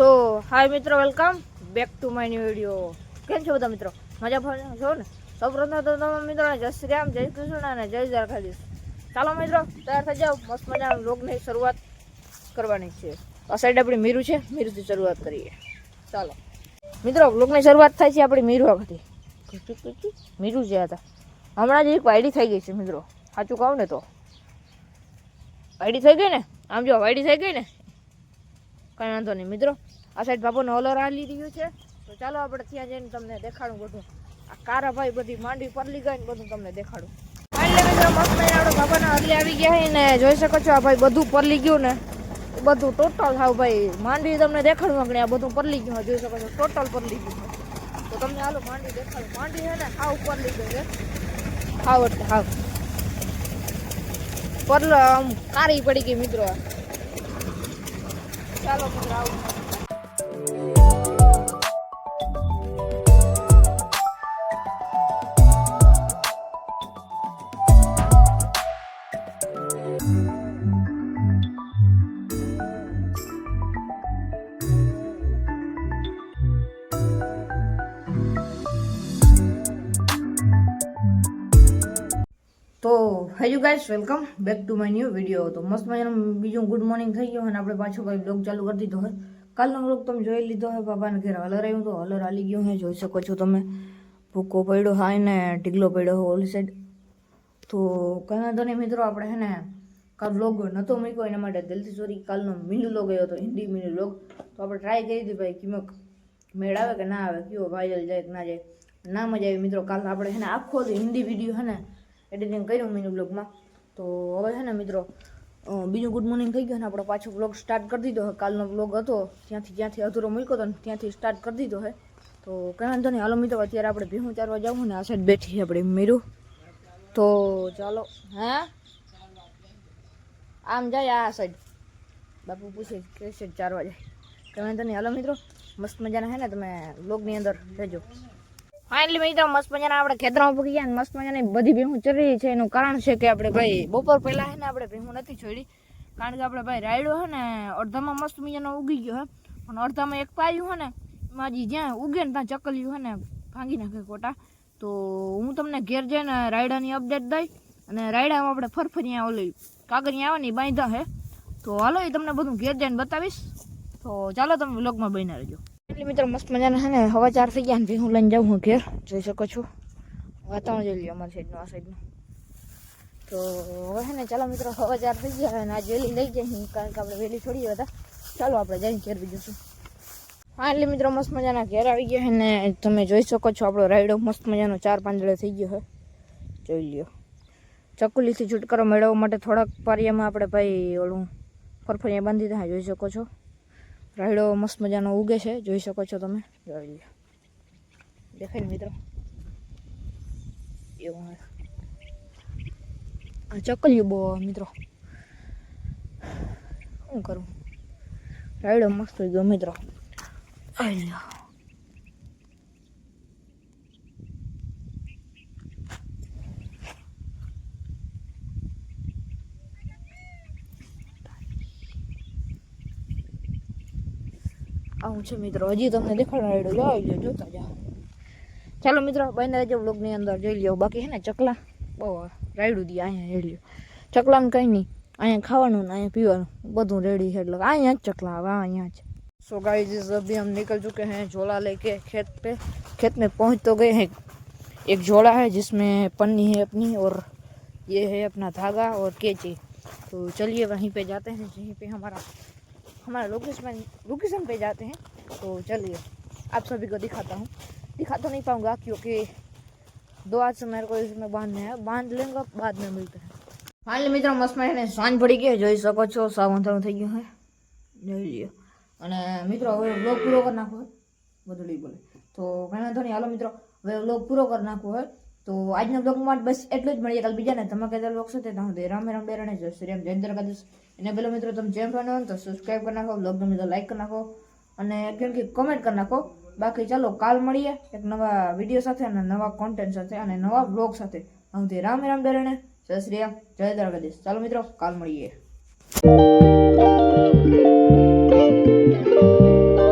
સો hi મિત્રો welcome back to my new video કેમ છો બધા મિત્રો? મજા પડે છો ને? સૌપ્રથમ તો તમામ મિત્રોને જય શ્રી રામ, જય કૃષ્ણ અને જય દ્વારકાધીશ. ચાલો મિત્રો, તૈયાર થઈ જાઓ. મસ્ત મજા લોગની શરૂઆત કરવાની છે. આ સાઈડ આપણી મીરુ છે. મીરુથી શરૂઆત કરીએ. ચાલો. મિત્રો લોગની શરૂઆત થાય છે આપણી મીરુ વખતે મીરુ જે હતા. હમણાં જ એક વાયડી થઈ ગઈ છે, મિત્રો. સાચું કહું ને તો. વાયડી થઈ ગઈ ને? આમ જો, વાયડી થઈ ગઈ ને? કંઈ વાંધો નહીં, મિત્રો. આ સાઈડ બાપુનો ઓલર આલી રહ્યું છે. તો ચાલો આપણે ત્યાં જઈને તમને દેખાડું બધું. આ કારા ભાઈ બધી માંડવી પરલી ગઈ ને બધું તમને દેખાડું. મિત્રો, મસ્ત આપણે બાપાના હરલી આવી ગયા છે ને, જોઈ શકો છો આ ભાઈ બધું પરલી ગયું ને. બધું ટોટલ થાવ ભાઈ માંડવી તમને દેખાડું કે આ બધું પરલી ગયું. જોઈ શકો છો ટોટલ પરલી ગયું. તો તમને હાલો માંડવી દેખાડું. માંડવી છે ને, હાવ પરલી ગઈ છે. હાવ એટલે હાવ. પરલ, આમ કારી પડી ગઈ મિત્રો. ચાલો hello guys welcome back to my new video તો મસ્ત મજાનું બીજું ગુડ મોર્નિંગ થઈ ગયો અને આપણે પાછો ભાઈ બ્લોગ ચાલુ કરી દીધો હોય કાલનો બ્લોગ તમે જોઈ લીધો હોય બાબાને ઘેર હલર આવ્યું તો હલર હાલી ગયો હે, જોઈ શકો છો તમે. ભૂકો પડ્યો હાય ને, ઢીગલો પડ્યો હોય ઓલી સાઈડ તો કંઈ વાંધો નહીં મિત્રો આપણે હે ને, કાલ બ્લોગ નહોતો મૂક્યો, એના માટે દિલથી સોરી કાલનો મીનુ લોગ આવ્યો હતો, હિન્દી મીનુ લોગ તો આપણે ટ્રાય કરી હતી ભાઈ કિંમત મેળ આવે કે ના આવે, કયો વાયરલ જાય કે ના જાય. ના મજા આવી મિત્રો, કાલ આપણે છે ને આખો દી હિન્દી વીડિયો છે ને એડિટિંગ કર્યું મિની બ્લોગમાં તો હવે છે ને મિત્રો બીજું ગુડ મોર્નિંગ થઈ ગયું ને આપણે પાછો બ્લોગ સ્ટાર્ટ કરી દીધો છે કાલનો બ્લોગ હતો, ત્યાંથી જ્યાંથી અધૂરો મૂક્યો હતો ત્યાંથી સ્ટાર્ટ કરી દીધો છે તો કંઈ વાંધો નહીં. હાલો મિત્રો, અત્યારે આપણે ભીહું ચારવા જવું ને, આ સાઈડ બેઠી છે આપણે મીરું. તો ચાલો, હે? આમ જાય આ સાઈડ બાપુ પૂછે કે સાઈડ ચારવા જાય. કંઈ વાંધો નહીં. હાલો મિત્રો, મસ્ત મજાના છે ને તમે બ્લોગની અંદર રહેજો. ફાઇનલી મિત્રો મસ્ત મજાના આપણે ખેતરમાં પકી ગયા મસ્ત મજાની બધી ભેહું ચરી છે. એનું કારણ છે કે આપણે ભાઈ બપોર પહેલા છે ને આપણે ભેહું નથી છોડી. કારણ કે આપણે ભાઈ રાયડો છે ને, અડધામાં મસ્ત મજાનો ઉગી ગયો હે. પણ અડધામાં એક પાયું છે ને, એમાં હજી જ્યાં ઉગે ને ત્યાં ચકલ્યું છે ને, ભાંગી નાખે કોટા તો હું તમને ઘેર જઈને રાયડાની અપડેટ દઈ અને રાયડામાં આપણે ફરફરિયા ઓલી કાગળિયા આવવાની બાંધા હે. તો હાલો એ તમને બધું ઘેર જઈને બતાવીશ. તો ચાલો તમે વ્લોગમાં બન્યા રહેજો. એટલે મિત્રો મસ્ત મજાના છે ને. હવા ચાર થઈ ગયા ને હું લઈને જાઉં હું ઘેર. જોઈ શકો છો. વાતાવરણ જોઈ લ્યો અમારી સાઈડનું આ સાઈડનું તો હવે છે ને, ચાલો મિત્રો, હવા ચાર થઈ ગયા અને આ વહેલી લઈ જાય કારણ કે આપણે વહેલી છોડી હતા. ચાલો આપણે જઈને ઘેર બીજું શું. હા, એટલે મિત્રો મસ્ત મજાના ઘેર આવી ગયા છે ને, તમે જોઈ શકો છો, આપણો રાયડો મસ્ત મજાનો ચાર પાંદડે થઈ ગયો છે. જોઈ લ્યો. ચકુલીથી છુટકારો મેળવવા માટે થોડાક પારિયામાં આપણે ભાઈ ઓલું ફરફરિયા બાંધી દીધા જોઈ શકો છો. રાયડો મસ્ત મજાનો ઉગે છે. જોઈ શકો છો તમે. જોઈ લો દેખાય ને મિત્રો? એવું. આ ચકલિયું બહુ મિત્રો. શું કરું? રાયડો મસ્ત ગયો મિત્રો. આઈ આવું છે મિત્રો હજી તમને દેખાડવા જો આવી લ્યો જોતા જાઓ ચાલો મિત્રો બને રહેજો બ્લોગની અંદર જોઈ લ્યો બાકી હે ને ચકલા બહુ રાયડું દી અહીંયા રેડી ચકલામાં કંઈ નહીં અહીંયા ખાવાનું ને અહીંયા પીવાનું બધું રેડી છે એટલે અહીંયા જ ચકલા આવે અહીંયા જ सो गाइस अभी हम निकल चुके हैं झोला लेके खेत पे खेत में पहुंच तो गए हैं एक झोला है जिसमें पन्नी है अपनी और ये है अपना धागा और केची तो चलिए वहीं पे जाते हैं जहीं पे हमारा हमारा लोकेशन लोकेशन पे जाते हैं तो चलिए आप सभी को दिखाता हूँ दिखा तो नहीं पाऊँगा क्योंकि दो हाथ से मेरे को इसमें बांधने हैं बांध लेंगे बाद में मिलते हैं ફાઇનલી મિત્રો મસ્ત મને સાંજ પડી ગઈ જોઈ શકો છો સાવ અંધારું થઈ ગયું હે જોઈ લ્યો અને મિત્રો હવે વ્લોગ પૂરો કરી નાખો હે બધું નહીં બોલે તો કંઈ વાંધો નહીં હાલો મિત્રો હવે વ્લોગ પૂરો કરી નાખવો હોય તો આજના બ્લોગમાં બસ એટલું જ મળીએ કાલ બીજાને ધમાકેદાર બ્લોગ સાથે ત્યાં સુધી રામે રામ બેરણે જય શ્રી રામ જય દ્વારકાધીશ એને પેલો મિત્રો તમે જેમ હોય તો સબસ્ક્રાઈબ કરી નાખો બ્લોગ ગમે તો લાઈક કરી નાખો. અને કેમ કે કોમેન્ટ કરી નાખો. બાકી ચાલો, કાલ મળીએ એક નવા વીડિયો સાથે અને નવા કોન્ટેન્ટ સાથે અને નવા બ્લોગ સાથે. ત્યાં રામ રામે બેરણે જય શ્રી રામ, જય દ્વારકાધીશ. ચાલો મિત્રો, કાલ મળીએ.